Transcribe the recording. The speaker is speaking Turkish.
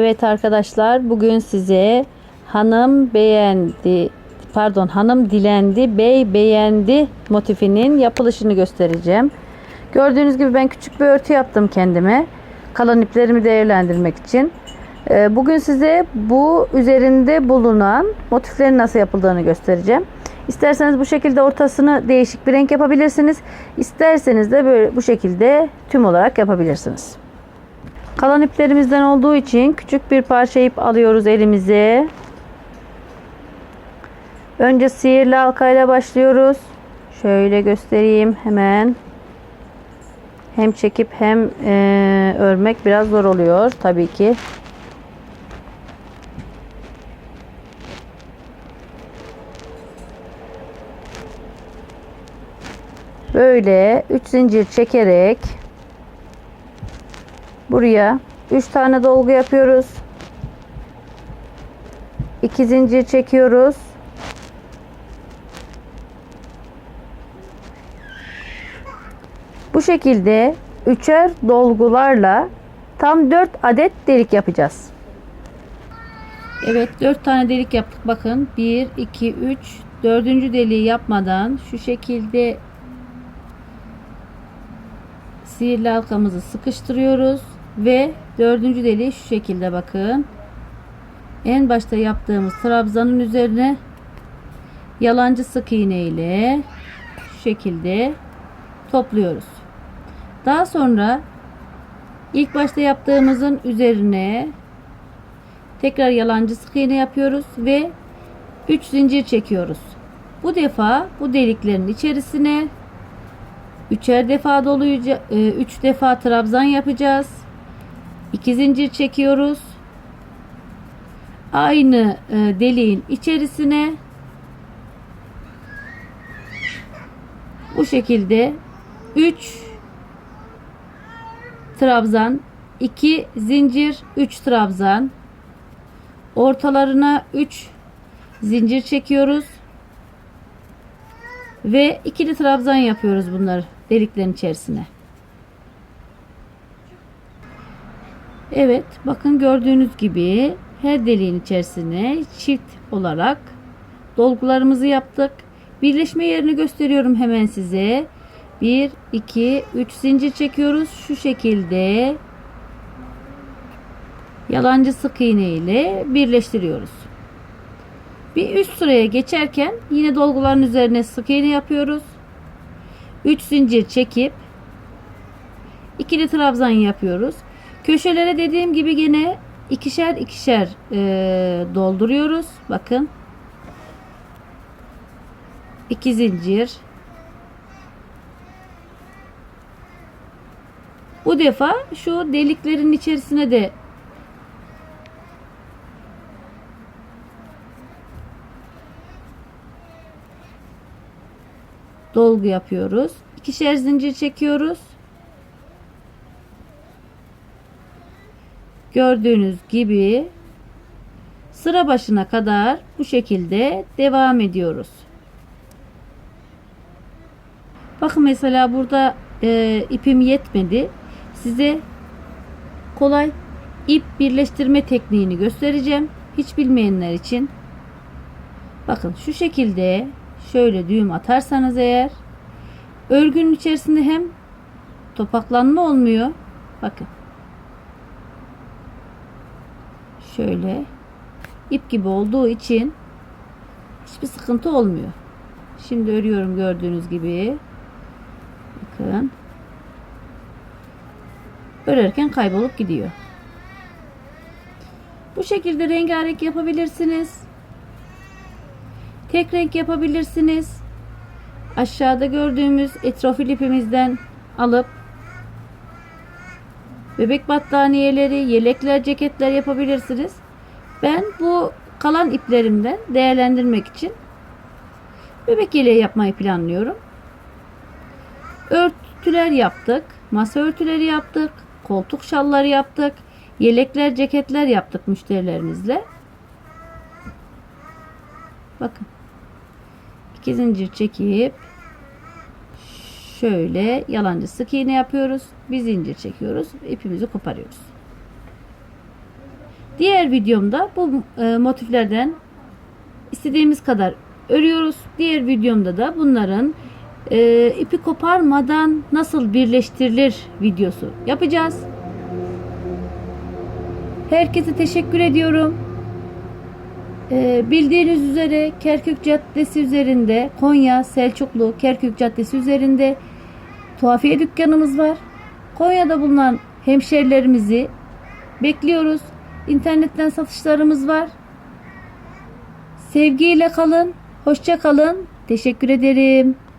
Evet arkadaşlar bugün size hanım beğendi pardon hanım dilendi bey beğendi motifinin yapılışını göstereceğim. Gördüğünüz gibi ben küçük bir örtü yaptım kendime. Kalan iplerimi değerlendirmek için. Ee, Bugün size bu üzerinde bulunan motiflerin nasıl yapıldığını göstereceğim. İsterseniz bu şekilde ortasını değişik bir renk yapabilirsiniz. İsterseniz de böyle bu şekilde tüm olarak yapabilirsiniz. Kalan iplerimizden olduğu için küçük bir parça ip alıyoruz elimize. Önce sihirli halkayla başlıyoruz. Şöyle göstereyim hemen. Hem çekip hem e, örmek biraz zor oluyor tabii ki. Böyle 3 zincir çekerek Buraya 3 tane dolgu yapıyoruz. 2 zincir çekiyoruz. Bu şekilde üçer dolgularla tam 4 adet delik yapacağız. Evet 4 tane delik yaptık. Bakın 1, 2, 3, 4. deliği yapmadan şu şekilde sihirli halkamızı sıkıştırıyoruz ve dördüncü deliği şu şekilde bakın. En başta yaptığımız trabzanın üzerine yalancı sık iğne ile şu şekilde topluyoruz. Daha sonra ilk başta yaptığımızın üzerine tekrar yalancı sık iğne yapıyoruz ve 3 zincir çekiyoruz. Bu defa bu deliklerin içerisine Üçer defa dolayacak, üç defa trabzan yapacağız. İki zincir çekiyoruz. Aynı e, deliğin içerisine bu şekilde 3 trabzan, 2 zincir, 3 trabzan. Ortalarına 3 zincir çekiyoruz. Ve ikili trabzan yapıyoruz bunları deliklerin içerisine. Evet bakın gördüğünüz gibi her deliğin içerisine çift olarak dolgularımızı yaptık. Birleşme yerini gösteriyorum hemen size. 1 2 3 zincir çekiyoruz şu şekilde yalancı sık iğne ile birleştiriyoruz. Bir üst sıraya geçerken yine dolguların üzerine sık iğne yapıyoruz. 3 zincir çekip ikili trabzan yapıyoruz. Köşelere dediğim gibi yine ikişer ikişer e, dolduruyoruz. Bakın. 2 zincir. Bu defa şu deliklerin içerisine de dolgu yapıyoruz. İkişer zincir çekiyoruz. Gördüğünüz gibi sıra başına kadar bu şekilde devam ediyoruz. Bakın mesela burada e, ipim yetmedi. Size kolay ip birleştirme tekniğini göstereceğim. Hiç bilmeyenler için. Bakın şu şekilde şöyle düğüm atarsanız eğer örgünün içerisinde hem topaklanma olmuyor. Bakın. Şöyle ip gibi olduğu için hiçbir sıkıntı olmuyor. Şimdi örüyorum gördüğünüz gibi. Bakın. Örerken kaybolup gidiyor. Bu şekilde rengarenk yapabilirsiniz. Tek renk yapabilirsiniz. Aşağıda gördüğümüz etrafil ipimizden alıp bebek battaniyeleri, yelekler, ceketler yapabilirsiniz. Ben bu kalan iplerimden değerlendirmek için bebek yeleği yapmayı planlıyorum. Örtüler yaptık. Masa örtüleri yaptık. Koltuk şalları yaptık. Yelekler, ceketler yaptık müşterilerimizle. Bakın. 2 zincir çekip şöyle yalancı sık iğne yapıyoruz. Bir zincir çekiyoruz. ipimizi koparıyoruz. Diğer videomda bu e, motiflerden istediğimiz kadar örüyoruz. Diğer videomda da bunların e, ipi koparmadan nasıl birleştirilir videosu yapacağız. Herkese teşekkür ediyorum. E, bildiğiniz üzere Kerkük Caddesi üzerinde Konya Selçuklu Kerkük Caddesi üzerinde tuhafiye dükkanımız var. Konya'da bulunan hemşerilerimizi bekliyoruz. İnternetten satışlarımız var. Sevgiyle kalın. Hoşça kalın. Teşekkür ederim.